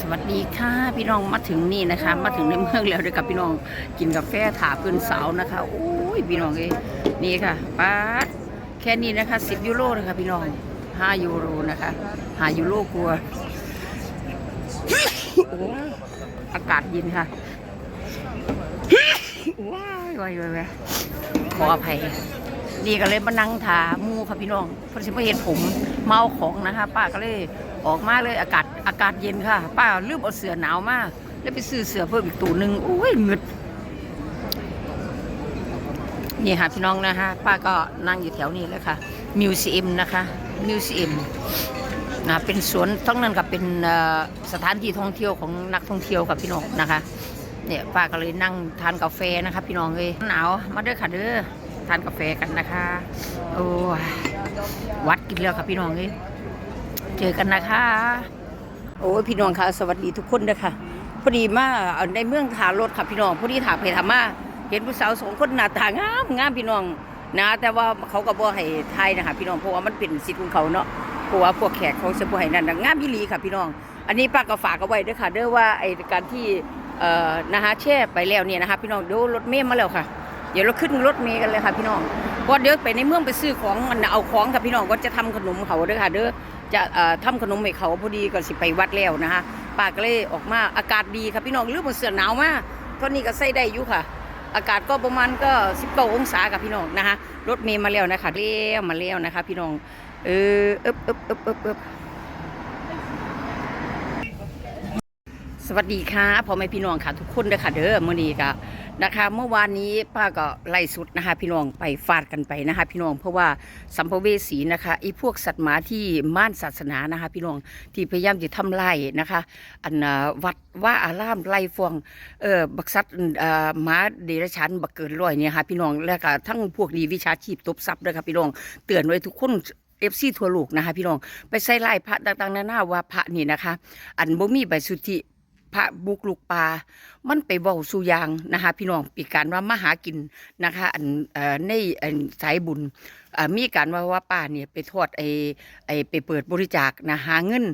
สวัสดีค่ะพี่น้องมาถึงนี่นะคะ มาถึงในเมืองแล้วเด้วยกับพี่น้องกินกาแฟถาเพื่อนสาวนะคะโอ้ยพี่น้องเอ้นี่ค่ะป้าแค่นี้นะคะ10ยูโรนะคะพี่น้อง5ยูโรนะคะ5ยูโรกลัวอากาศเย็นค่ะว้ายว้ายว้ายขออภัยนี่ก็เลยมานั่งถามูค่ะพี่น้องเพอสิมาเห็นผมเมาของนะคะป้าก็เลยออกมาเลยอากาศ อากาศเย็นค่ะ ป้าลืมเอาเสื้อหนาวมาก แล้วไปซื้อเสื้อเพิ่มอีกตัวหนึ่งโอ้ยเงึดนี่ค่ะพี่น้องนะคะป้าก็นั่งอยู่แถวนี้เลยค่ะมิวเซียมนะคะมิวเซียมนะเป็นสวนทั้งนั้นกับเป็นสถานที่ท่องเที่ยวของนักท่องเที่ยวกับพี่น้องนะคะเนี่ยป้าก็เลยนั่งทานกาแฟนะคะพี่น้องเลยหนาวมาเด้อค่ะเด้อทานกาแฟกันนะคะโอ้วัดกินแล้วค่ะพี่น้องเลยเจอกันนะคะ โอ้ยพี่น้องค่ะสวัสดีทุกคนเด้อค่ะพอดีมาในเมืองถารถค่ะพี่น้องพอดีถามไปถามมาเห็นผู้สาวสองคนหน้าตางามงามพี่น้องนะ แต่ว่าเขาก็บ่ให้ไทยนะคะพี่น้องเพราะว่ามันเป็นสิทธิ์ของเขาเนาะเพราะว่าพวกแขกเขาจะบ่ให้นั่นงามอีหลีค่ะพี่น้อง อันนี้ป้าก็ฝากเอาไว้เด้อค่ะเด้อว่าไอ้การที่เอ่อนะคะแช่ไปแล้วเนี่ยนะคะพี่น้องเดี๋ยวรถเมล์มาแล้วค่ะ เดี๋ยวเราขึ้นรถเมล์กันเลยค่ะพี่น้องเพราะเดี๋ยวไปในเมืองไปซื้อของมันเอาของค่ะพี่น้องก็จะทำขนมเขาเด้อค่ะเด้อ จะเอ่อทำขนมให้เขาพอดีก่อนสิไปวัดแล้วนะคะป้าก็เลยออกมาอากาศดีค่ะพี่น้องลืมเอาเสื้อหนาวมาตอนนี้ก็ใส่ได้อยู่ค่ะ อากาศก็ประมาณก็สิบเปองศาค่ะพี่น้องนะคะรถเมย์มาแล้วนะคะเลี้ยวมาแล้วนะคะ พี่น้องเออเอ๊บเอ๊บเอ๊บเอ๊บเอ๊บ สวัสดีค่ะพ่อแม่พี่น้องค่ะทุกคนเด้อค่ะเด้อมื้อนี้ก็นะคะ เมื่อวานนี้ป้าก็ไล่สุดนะคะ พี่น้องไปฟาดกันไปนะคะ พี่น้องเพราะว่าสัมภเวสีนะคะไอ้พวกสัตว์หมาที่ม่านศาสนานะคะ พี่น้องที่พยายามจะทำลายนะคะ อันวัดว่าอารามไล่ฟวงเออบักสัตว์เอ่อหมาเดรัจฉานบักเกินร้อยเนี่ยค่ะพี่น้องแล้วก็ทั้งพวกดีวิชาชีพตบทรัพย์ด้วยค่ะพี่น้องเตือนไว้ทุกคนเอฟซีทั่วโลกนะคะพี่น้องไปใส่ไล่พระต่างๆนานาว่าพระนี่นะคะ อันบ่มีใบสุทธิ พระบุกลูกปลามันไปเว้าสุยางนะคะพี่น้องปีการว่ามาหากินนะคะอันในสายบุญอีการว่าว่าป้าเนี่ยไปทอดไอ้ไอ้ไปเปิดบริจาคนะหาเงิน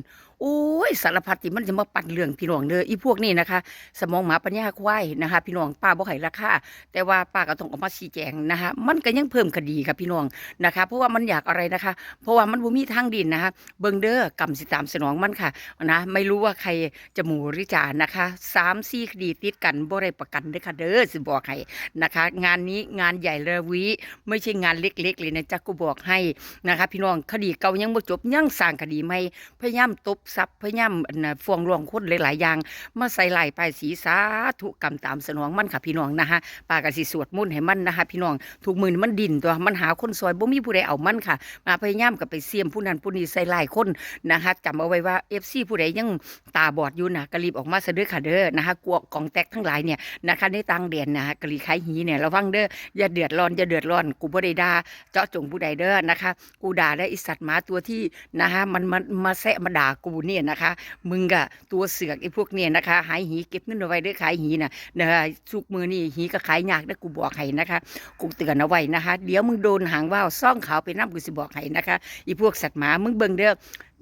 โอ้ยสารพัดที่มันจะมาปั่นเรื่องพี่น้องเด้ออีพวกนี้นะคะ สมองหมาปัญญาควายนะคะ พี่น้องป้าบ่ให้ราคาแต่ว่าป้าก็ต้องออกมาชี้แจงนะคะ มันก็ยังเพิ่มคดีค่ะพี่น้องนะคะ เพราะว่ามันอยากอะไรนะคะ เพราะว่ามันบ่มีทางดินนะคะ เบิงเด้อกรรมสิตามสนองมันค่ะนะไม่รู้ว่าใครจะหมู่หรือจ่านะคะสามสี่คดีติดกันบ่ได้ประกันเด้อค่ะเด้อสิบอกให้นะคะ งานนี้งานใหญ่ระวิไม่ใช่งานเล็ก ๆ เลยนะจ๊ะกูบอกให้นะคะ พี่น้องคดีเก่ายังบ่จบยังสร้างคดีใหม่พยายามตบทรัพย์พยายามอันน่ะฟ้องร้องคนหลายๆอย่าง มาใส่ลายป้ายสีสาธุกรรมตามสนองมันค่ะพี่น้องนะคะปาก็สิสวดมนต์ให้มันนะคะพี่น้องทุกมือนี่มันดินตัวมันหาคนซอยบ่มีผู้ใดเอามันค่ะ มาพยายามกับไปเสียมผู้นั้นผู้นี้ใส่ลายคนนะคะจำเอาไว้ว่า FC ผู้ใดยังตาบอดอยู่นะก็รีบออกมาซะเด้อค่ะเด้อนะคะกลัวกองแตกทั้งหลายเนี่ยนะคะในต่างแดนนะกะลีขายหีเนี่ยระวังเด้ออย่าเดือดร้อนอย่าเดือดร้อนกูบ่ได้ด่าเจาะจงผู้ใดเด้อนะคะ กูด่าได้ไอสัตว์หมาตัวที่นะคะมันมันมาแซะมาด่ากูเนี่ยนะคะ มึงกะตัวเสือกไอ้พวกเนี่ยนะคะ หายหีเก็บเงินเอาไว้เด้อขายหีนะนะคะสุกมือนี่หีก็ขายยากนะกูบอกให้นะคะกูเตือนเอาไว้นะคะ เดี๋ยวมึงโดนหางว่าวซ่องขาวไปน้ำกูสิบอกให้นะคะไอ้พวกสัตว์หมามึงเบิ่งเด้อ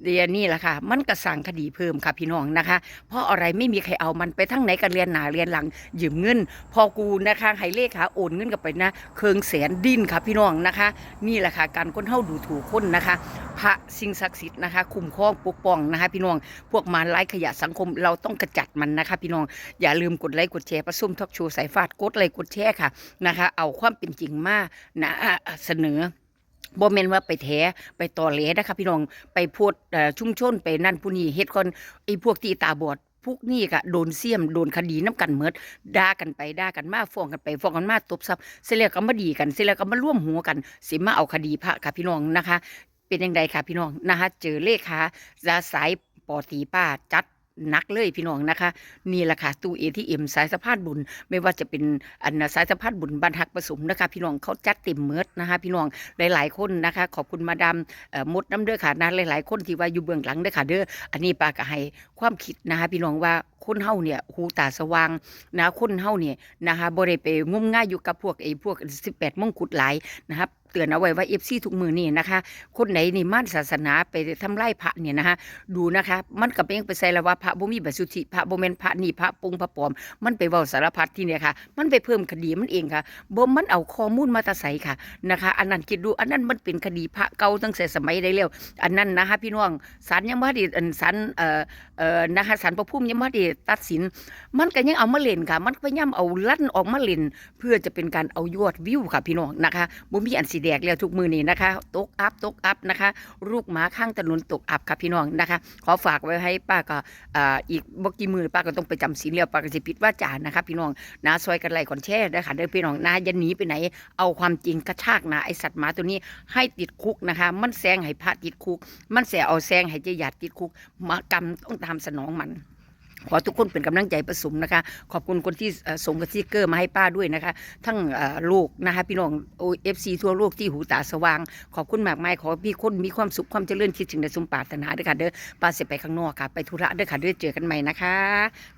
เดี๋ยวนี่แหละค่ะ มันกระสั่งคดีเพิ่มค่ะพี่น้องนะคะ เพราะอะไรไม่มีใครเอามันไปทั้งไหนกันเรียนหนาเรียนหลังยืมเงิน พอกูนะคะให้เลขาโอนเงินกับไปนะ เคืองแสนดิ้นค่ะพี่น้องนะคะ นี่แหละค่ะการคนเฮาดูถูกคนนะคะ พระสิ่งศักดิ์สิทธิ์นะคะ คุ้มครองปกป้องนะคะ พี่น้องพวกมารไร้ขยะสังคมเราต้องกระจัดมันนะคะ พี่น้องอย่าลืมกดไลค์กดแชร์ประซุ่มทอกชว์สายฟาดกดไลค์กดแชร์ค่ะนะคะ เอาความเป็นจริงมานะเสนอ บ่แม่นว่าไปแถไปต่อเหลนะคะพี่น้องไปพูดเอ่อชุมชนไปนั่นผู้นี้เฮ็ดคนไอ้พวกที่ตาบอดพวกนี้ก็โดนเสี่ยมโดนคดีน้ำกันเมดด่ากันไปด่ากันมาฟ้องกันไปฟ้องกันมาตบทรัพย์เสร็จแล้วก็มาดีกันเสร็จแล้วก็มาร่วมหัวกันสิมาเอาคดีพระค่ะพี่น้องนะคะ เป็นยังไงค่ะพี่น้องนะคะเจอเลขาจะสายปอตีป้าจัด นักเลยพี่น้องนะคะนี่แหละค่ะตู้เอทีเอ็มสายสะพานบุญ ไม่ว่าจะเป็นอันสายสะพานบุญบรรทักประสมนะคะพี่น้องเขาจัดเต็มเมิดนะคะพี่น้องหลาย ๆ คนนะคะ ขอบคุณมาดามมดน้ำเด้อค่ะนะหลาย ๆ คนที่ว่าอยู่เบื้องหลังเด้อค่ะเด้ออันนี้ปากให้ความคิดนะคะพี่น้องว่าคนเฮาเนี่ยหูตาสว่างนะคนเฮาเนี่ยนะคะบ่ได้ไปงมง่ายอยู่กับพวกไอ้พวก 18 มงกุฎหลายนะครับ ตือนเอาไว้ว่าเอฟซีทุกมือนี่นะคะ คนไหนนี่มั่นศาสนาไปทำไล่พระเนี่ยนะคะดูนะคะ มันกับเองไปใส่ละว่าพระบ่มีบัสุทธิพระบ่แม่นพระนี่พระปงพระปลอม มันไปเว้าสารพัดที่เนี่ยค่ะ มันไปเพิ่มคดีมันเองค่ะบ่มันเอาข้อมูลมาตะใส่ค่ะนะคะอันนั้นคิดดูอันนั้นมันเป็นคดีพระเก่าตั้งแต่สมัยได้แล้วอันนั้นนะคะพี่น้องศาลยังบ่ได้อันศาลเอ่อเอ่อนะคะศาลพระภูมิยังบ่ได้ตัดสิน มันก็ยังเอามาเล่นค่ะ มันพยายามเอาลั่นออกมาเล่นเพื่อจะเป็นการเอายอดวิวค่ะพี่น้องนะคะบ่มีอันสีแดกแล้วทุกมือนี้นะคะ ตกอัพตกอัพนะคะ ลูกหมาข้างถนนตกอัพค่ะพี่น้องนะคะ ขอฝากไว้ให้ป้าก็อ,อีกบกี่มือป้าก็ต้องไปจำศีลแล้วป้าก็สิปิดว่าจานะคะพี่น้องนะซอยกันไลค์ก่อนแชร์ด้ค่ะเด้อพี่น้องนะอย่าหนีไปไหน เอาความจริงกระชากนะไอสัตว์หมาตัวนี้ให้ติดคุกนะคะ มันแซงให้พระติดคุก มันแสเอาแซงให้เจาหยาดติดคุกหมากรรมต้องตามสนองมัน ขอทุกคนเป็นกำลังใจประสมนะคะ ขอบคุณคนที่ส่งกระซิกเกอร์มาให้ป้าด้วยนะคะ ทั้งลูกนะคะพี่น้องโอเอฟซีทั่วโลกที่หูตาสว่าง ขอบคุณมากมายขอพี่คนมีความสุขความเจริญคิดถึงในสมปรารถนาด้วยค่ะเด้อป้าเสร็จไปข้างนอกค่ะ ไปธุระเด้อค่ะเด้อเจอกันใหม่นะคะ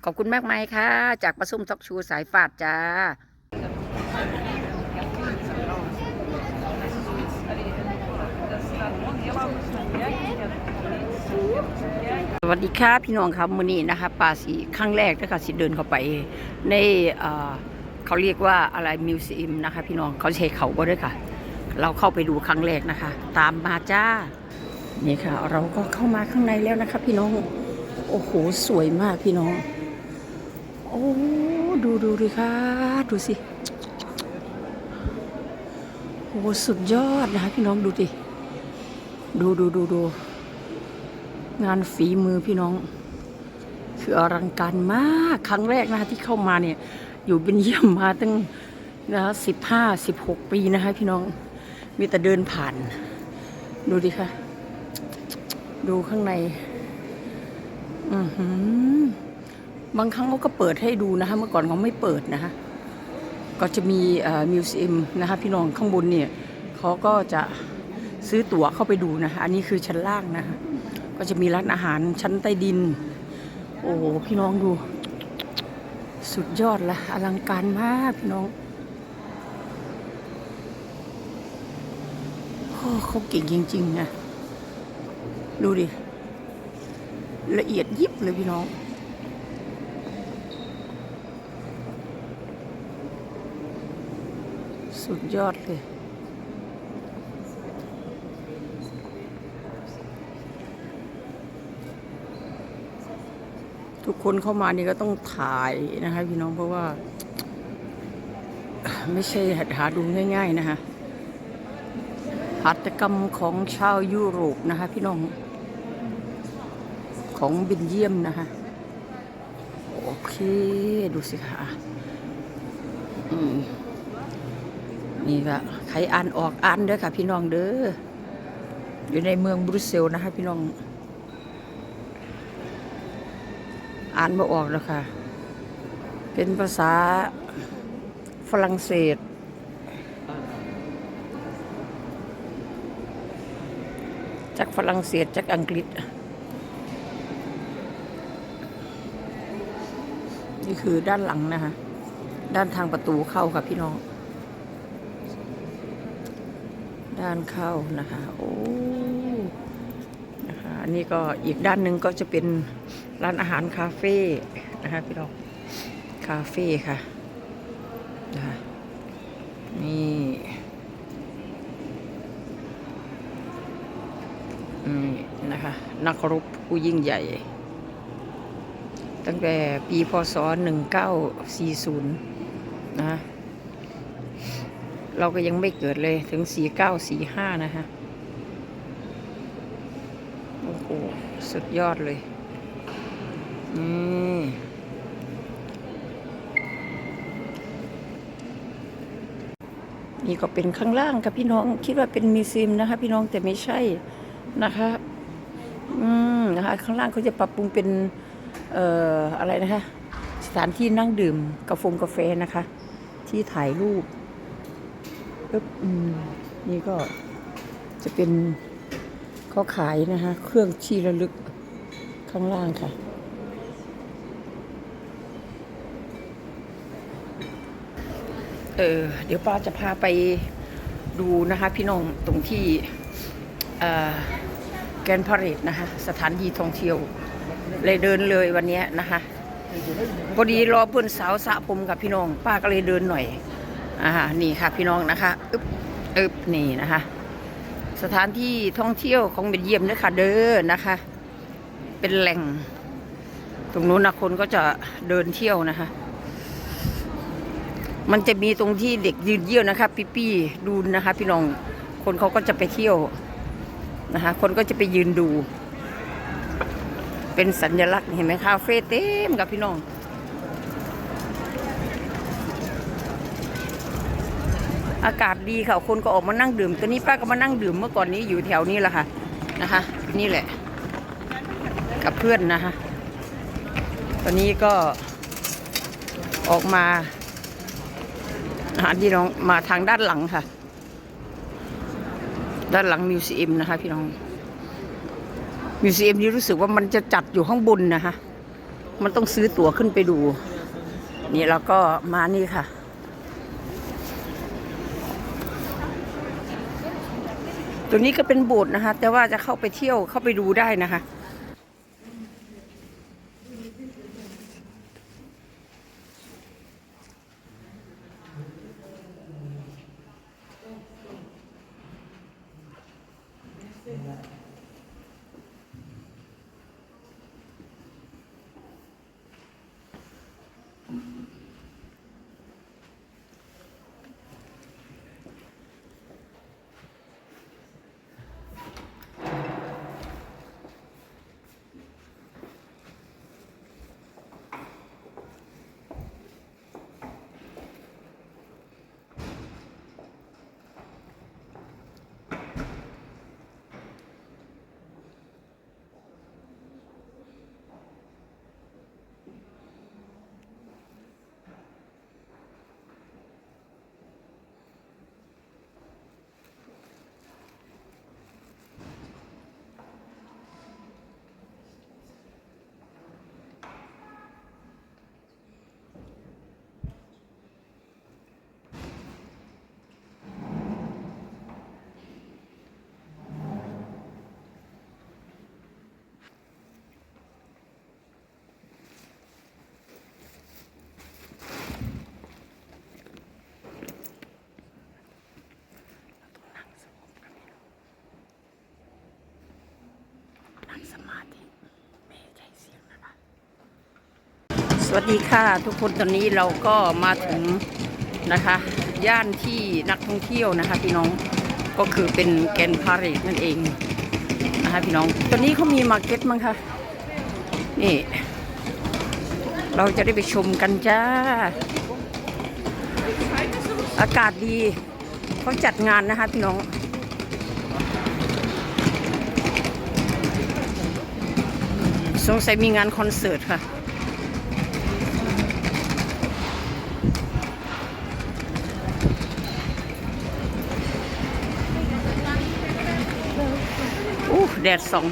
ขอบคุณมากมายค่ะ จากประสมทอกชูสายฟาดจ้า ส วัสดีค่ะพี่น้องครับมื้อนี้นะคะปาสีครั้งแรกนะคะสิเดินเข้าไปในเขาเรียกว่าอะไรมิวเซียมนะคะพี่น้องเขาใช้เขาบ่ด้วยค่ะ เราเข้าไปดูครั้งแรกนะคะ ตามมาจ้านี่ค่ะ เราก็เข้ามาข้างในแล้วนะคะ พี่น้องโอ้โหสวยมากพี่น้อง โอ้ดูดูดิค่ะ ดูสิโอ้สุดยอดนะคะพี่น้องดูดิดูดูดูดู งานฝีมือพี่น้อง คืออลังการมากครั้งแรกนะคะที่เข้ามาเนี่ย อยู่เป็นเยี่ยมมาตั้งนะสิบห้าสิบหกปีนะคะพี่น้องมีแต่เดินผ่าน ดูดิค่ะ ดูข้างใน อือหือบางครั้งเขาก็เปิดให้ดูนะคะ เมื่อก่อนเขาไม่เปิดนะคะก็จะมีมิวเซียมนะคะพี่น้องข้างบนเนี่ยเขาก็จะซื้อตั๋วเข้าไปดูนะคะอันนี้คือชั้นล่างนะคะ ก็จะมีร้านอาหารชั้นใต้ดิน โอ้โหพี่น้องดู สุดยอดละอลังการมากพี่น้องโอ้เขาเก่งจริงๆนะดูดิ ละเอียดยิบเลยพี่น้องสุดยอดเลย ทุกคนเข้ามานี่ก็ต้องถ่ายนะคะพี่น้องเพราะว่า ไม่ใช่หาดูง่าย ๆ นะคะหัตถกรรมของชาวยุโรปนะคะ พี่น้อง ของเบนเยียมนะคะ โอเค ดูสิค่ะนี่ก็ใครอ่านออกอ่านเด้อค่ะ พี่น้องเด้ออยู่ในเมืองบรุสเซลนะคะ พี่น้อง อ่านไม่ออกแล้วค่ะ เป็นภาษาฝรั่งเศส จากฝรั่งเศสจากอังกฤษ นี่คือด้านหลังนะคะ ด้านทางประตูเข้าค่ะพี่น้อง ด้านเข้านะคะ โอ้ นะคะ อันนี้ก็อีกด้านหนึ่งก็จะเป็น ร้านอาหารคาเฟ่นะคะพี่น้องคาเฟ่ค่ะนะคะนี่นี่นะคะ นักรบผู้ยิ่งใหญ่ ตั้งแต่ปีพศ 1940 นะะเราก็ยังไม่เกิดเลยถึง 4945 นะคะโอ้โหสุดยอดเลย นี่นี่ก็เป็นข้างล่างค่ะพี่น้อง คิดว่าเป็นมิวเซียมนะคะ พี่น้องแต่ไม่ใช่นะคะ อืมนะคะ ข้างล่างเขาจะปรับปรุงเป็น เอ่ออะไรนะคะ สถานที่นั่งดื่มกาแฟกาแฟนะคะ ที่ถ่ายรูปปึ๊บอืมนี่ก็จะเป็นเขาขายนะคะ เครื่องที่ระลึกข้างล่างค่ะ เออเดี๋ยวป้าจะพาไปดูนะคะพี่น้องตรงที่แกนพาเรดนะคะสถานที่ท่องเที่ยว เลยเดินเลยวันนี้นะคะพอดีรอเพื่อนสาวสะผมกับพี่น้อง ป้าก็เลยเดินหน่อยอ่านี่ค่ะพี่น้องนะคะอึบอึบนี่นะคะ สถานที่ท่องเที่ยวของเบลเยียมด้วยค่ะเด้อนะคะ เป็นแหล่ง ตรงนู้นนะคนก็จะเดินเที่ยวนะคะ มันจะมีตรงที่เด็กยืนเยี่ยวนะคะ พี่ปี้ดูนะคะ พี่น้องคนเขาก็จะไปเที่ยวนะคะ คนก็จะไปยืนดู เป็นสัญลักษณ์เห็นไหมคาเฟ่เต็มกับพี่น้องอากาศดีค่ะ คนก็ออกมานั่งดื่มตอนนี้ป้าก็มานั่งดื่มเมื่อก่อนนี้อยู่แถวนี้แหละค่ะนะคะ นี่แหละ กับเพื่อนนะคะ ตอนนี้ก็ออกมา อาหารพี่น้องมาทางด้านหลังค่ะ ด้านหลังมิวซีเอ็มนะคะ พี่น้องมิวซีเอ็มนี้รู้สึกว่ามันจะจัดอยู่ข้างบนนะคะมันต้องซื้อตั๋วขึ้นไปดู นี่แล้วก็มานี่ค่ะ ตัวนี้ก็เป็นโบสถ์นะคะ แต่ว่าจะเข้าไปเที่ยวเข้าไปดูได้นะคะ สวัสดีค่ะทุกคนตอนนี้เราก็มาถึงนะคะ ย่านที่นักท่องเที่ยวนะคะ พี่น้องก็คือเป็นแกนพาเรดนั่นเองนะคะพี่น้องตอนนี้เขามีมาร์เก็ตมั้งคะนี่ เราจะได้ไปชมกันจ้า อากาศดีเขาจัดงานนะคะพี่น้องสงสัยมีงานคอนเสิร์ตค่ะ อู้ แดดส่อง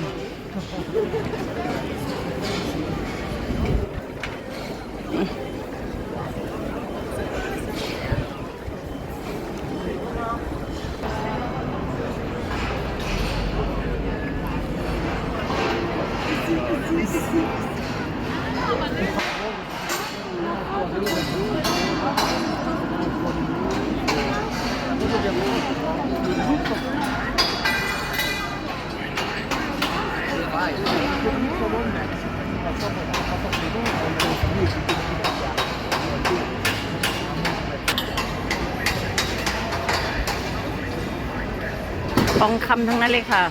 คำทั้งนั้นเลยค่ะ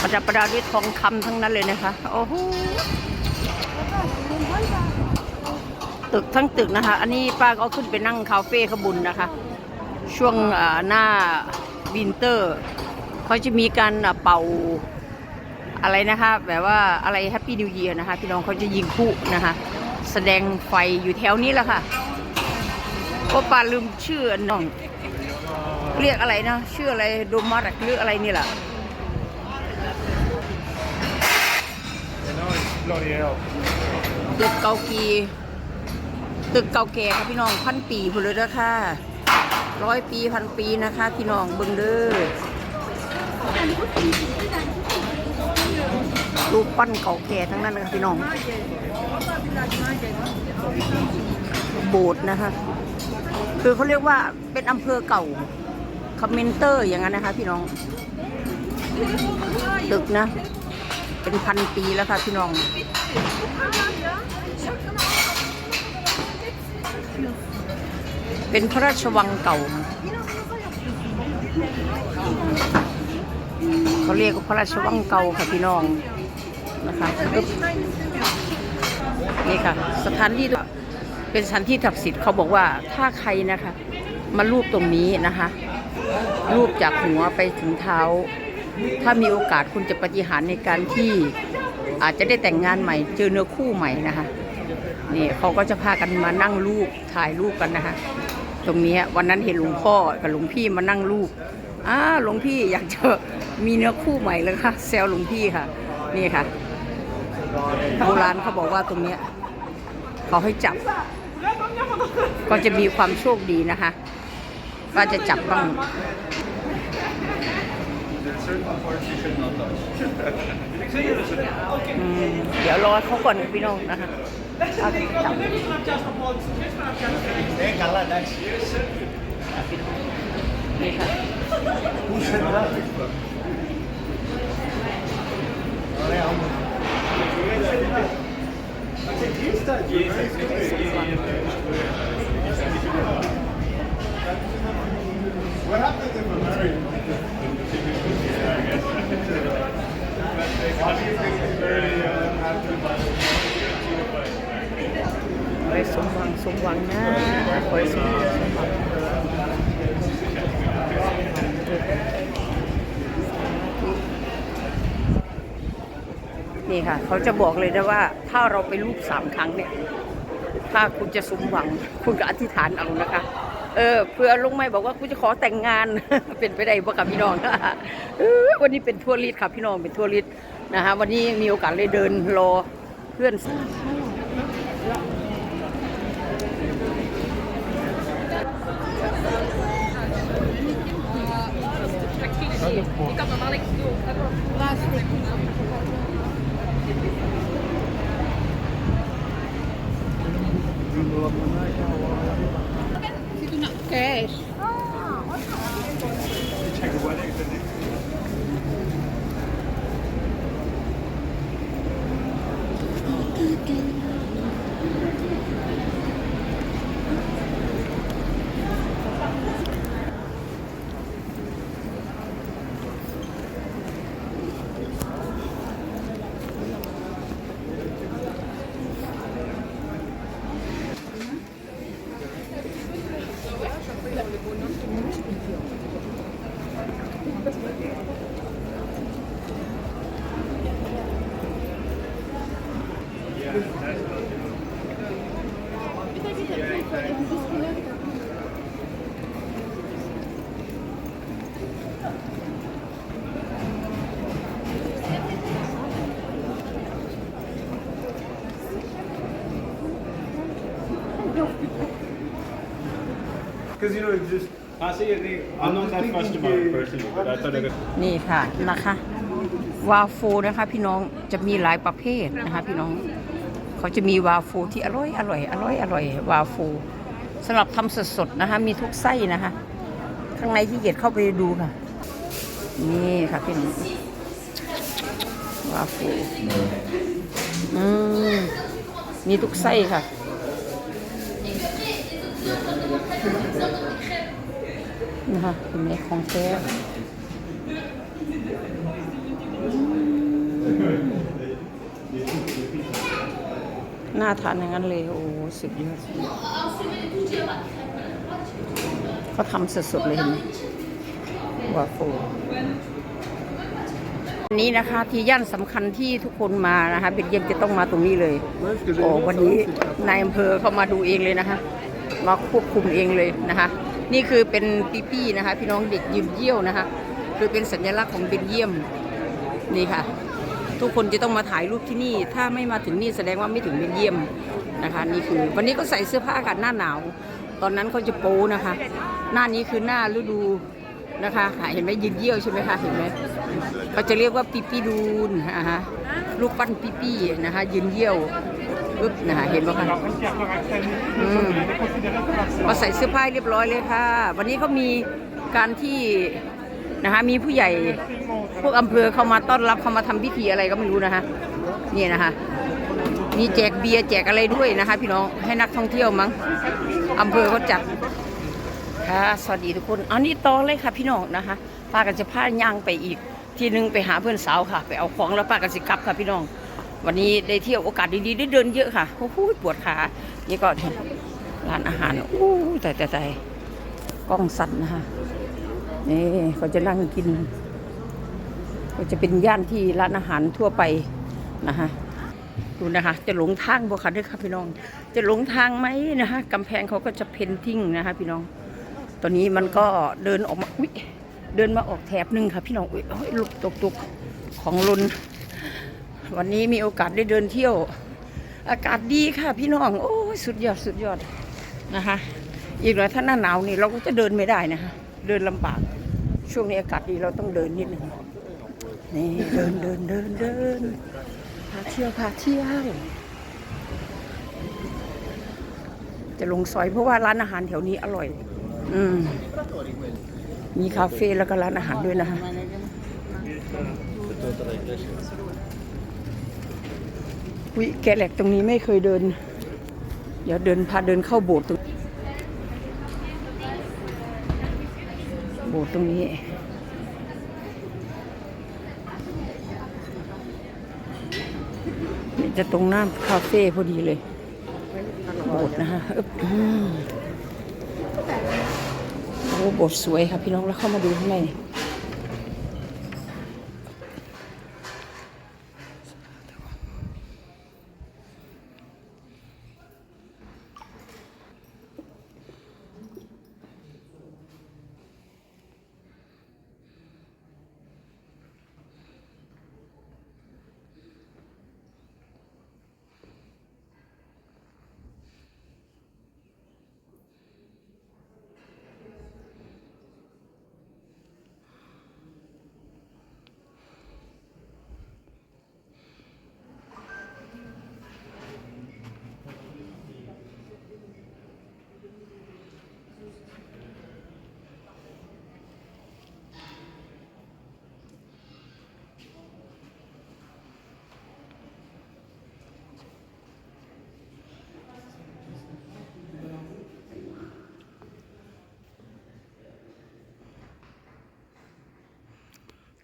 ประดับประดาด้วยทองคำทั้งนั้นเลยนะคะ โอ้โห ตึกทั้งตึกนะคะ อันนี้ป้าก็ขึ้นไปนั่งคาเฟ่ขบุญนะคะ ช่วงหน้าวินเตอร์เขาจะมีการเป่าอะไรนะคะ แบบว่าอะไรแฮปปี้นิว e ย r นะคะ พี่น้องเขาจะยิงพลุนะคะ แสดงไฟอยู่แถวนี้แหละค่ะโอ้ป้าลืมชื่อน้อง เรียกอะไรนะชื่ออะไรโดมารักหรืออะไรนี่แหละตึกเกากี ตึกเก่าแก่ค่ะพี่น้องพันปีพุ่นเลยเด้อค่ะร้อยปีพันปีนะคะ พี่น้องเบิ่งเด้อรูปปั้นเก่าแก่ทั้งนั้นนะคะพี่น้อง โบสถ์นะคะ คือเขาเรียกว่าเป็นอำเภอเก่า คอมเมนเตอร์อย่างนั้นนะคะ พี่น้อง ตึกนะ เป็นพันปีแล้วค่ะพี่น้อง เป็นพระราชวังเก่า เขาเรียกว่าพระราชวังเก่าค่ะพี่น้องนะคะนี่ค่ะ สถานที่เป็นสถานที่ศักดิ์สิทธิ์เขาบอกว่าถ้าใครนะคะ มารูปตรงนี้นะคะ รูปจากหัวไปถึงเท้า ถ้ามีโอกาสคุณจะปฏิหารในการที่อาจจะได้แต่งงานใหม่ เจอเนื้อคู่ใหม่นะคะนี่เขาก็จะพากันมานั่งรูปถ่ายรูปกันนะคะตรงนี้วันนั้นเห็นหลวงพ่อกับหลวงพี่มานั่งรูปอ้าหลวงพี่อยากจะมีเนื้อคู่ใหม่เลยค่ะแซวหลวงพี่ค่ะ นี่ค่ะโบราณเขาบอกว่าตรงเนี้ยเขาให้จับ ก็จะมีความโชคดีนะคะ ว่าจะจับบ้างเดี๋ยวรอเขาก่อนพี่น้องนะคะเอาไปจับนี่ค่ะขอให้สม หวังนะขอสมหวังสมหวังนี่ค่ะ เขาจะบอกเลยนะว่า ถ้าเราไปรูปสามครั้งเนี่ย ถ้าคุณจะสมหวัง คุณก็อธิษฐานเอานะคะ เออเพื่อลุงไม่บอกว่าคุณจะขอแต่งงาน เป็นไปได้บ่กับพี่น้องวันนี้เป็นทัวริสค่ะพี่น้องเป็นทัวริสนะคะวันนี้มีโอกาสเลยเดินรอเพื่อน Because you know, it's just. I see it. I'm not that fussed about it personally, but I thought I could. นี่ค่ะนะคะ วาโฟนะคะพี่น้องจะมีหลายประเภทนะคะ พี่น้องเขาจะมีวาโฟที่อร่อยอร่อยอร่อยอร่อยวาโฟสำหรับทำสดๆนะคะ มีทุกไส้นะคะ ข้างในที่เกียจเข้าไปดูค่ะ นี่ค่ะพี่น้องวาโฟอืมมีทุกไส้ค่ะ นะคะเป็นในของแท้น่าทานอย่างนั้นเลย โอ้สุดยอดสุดยอดเขาทำสดๆเลยเห็นไหมวาโฟนนี้นะคะที่ย่านสำคัญที่ทุกคนมานะคะเบลเยียมจะต้องมาตรงนี้เลยโอ้วันนี้นายอำเภอเข้ามาดูเองเลยนะคะ มาควบคุมเองเลยนะคะ นี่คือเป็นปีปี้นะคะ พี่น้องเด็กยืนเยี่ยวนะคะ คือเป็นสัญลักษณ์ของเบลเยียมนี่ค่ะ ทุกคนจะต้องมาถ่ายรูปที่นี่ ถ้าไม่มาถึงนี่แสดงว่าไม่ถึงเบลเยียมนะคะ นี่คือ วันนี้ก็ใส่เสื้อผ้าอากาศหน้าหนาว ตอนนั้นเขาจะโป้นะคะ หน้านี้คือหน้าฤดูนะคะะเห็นไหมยืนเยี่ยวใช่ไหมคะเห็นไหมเขาจะเรียกว่าปีปีดูนนะฮะลูกปั้นปีปีนะคะยืนเยี่ยว ปึ๊บนะคะเห็นไหมคะอืมาใส่เสื้อผ้าเรียบร้อยเลยค่ะ วันนี้เขามีการที่นะคะมีผู้ใหญ่พวกอำเภอเขามาต้อนรับเขามาทำพิธีอะไรก็ไม่รู้นะคะนี่นะคะ มีแจกเบียร์แจกอะไรด้วยนะคะ พี่น้องให้นักท่องเที่ยวมั้งอำเภอเขาจัดค่ะสวัสดีทุกคนอันนี้ต่อเลยค่ะพี่น้องนะคะป้ากันจะพาย่างไปอีก ทีหนึงไปหาเพื่อนสาวค่ะ ไปเอาของแล้วป้ากันสิกลับค่ะพี่น้อง วันนี้ได้เที่ยวโอกาสดีๆได้เดินเยอะค่ะโอ้โหปวดขานี่ก็ร้านอาหารโอ้ยแต่แต่แต่กล้องสั่นนะคะนี่เขาจะนั่งกินก็จะเป็นย่านที่ร้านอาหารทั่วไปนะคะดูนะคะ จะหลงทางบ่คะด้วยค่ะพี่น้อง จะหลงทางไหมนะคะกำแพงเขาก็จะเพนทิ้งนะคะพี่น้องตอนนี้มันก็เดินออกมาอุ๊ยเดินมาออกแถบหนึ่งค่ะ พี่น้องอุ๊ยโอ้ยลุกตกตกของลุน วันนี้มีโอกาสได้เดินเที่ยว อากาศดีค่ะพี่น้อง โอ้ยสุดยอดสุดยอดนะคะ อีกหน่อยถ้าหน้าหนาวนี่เราก็จะเดินไม่ได้นะคะ เดินลำบาก ช่วงนี้อากาศดีเราต้องเดินนิดหนึ่งนี่เดินเดินเดินเดินพาเที่ยวพาเที่ยว จะลงซอยเพราะว่าร้านอาหารแถวนี้อร่อย อืมมีคาเฟ่แล้วก็ร้านอาหารด้วยนะคะ วิแกแหลกตรงนี้ไม่เคยเดิน เดี๋ยวเดินพาเดินเข้าโบสถ์ตรงโบสถ์ตรงนี้จะตรงหน้าคาเฟ่พอดีเลยโบสถ์นะคะโอ้โบสถ์สวยค่ะพี่น้องแล้วเข้ามาดูข้างใน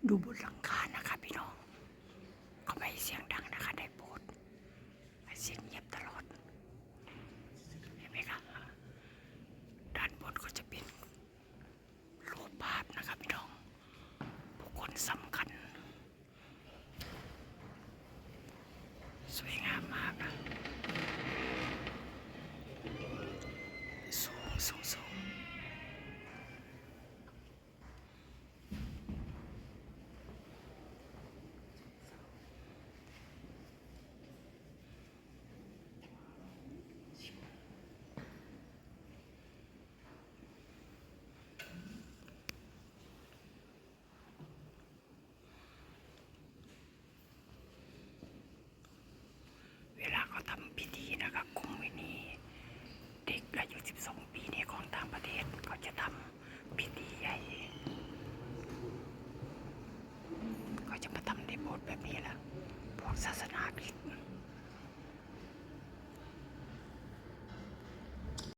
ดูบนหลังคานะคะพี่น้องเขาไม่เสียงดังนะคะในโบสถ์ให้เสียงเงียบตลอด เห็นไหมคะด้านบนก็จะเป็นรูปภาพนะคะพี่น้องบุคคลสำคัญ สวยงามมากนะสูงสูงสูง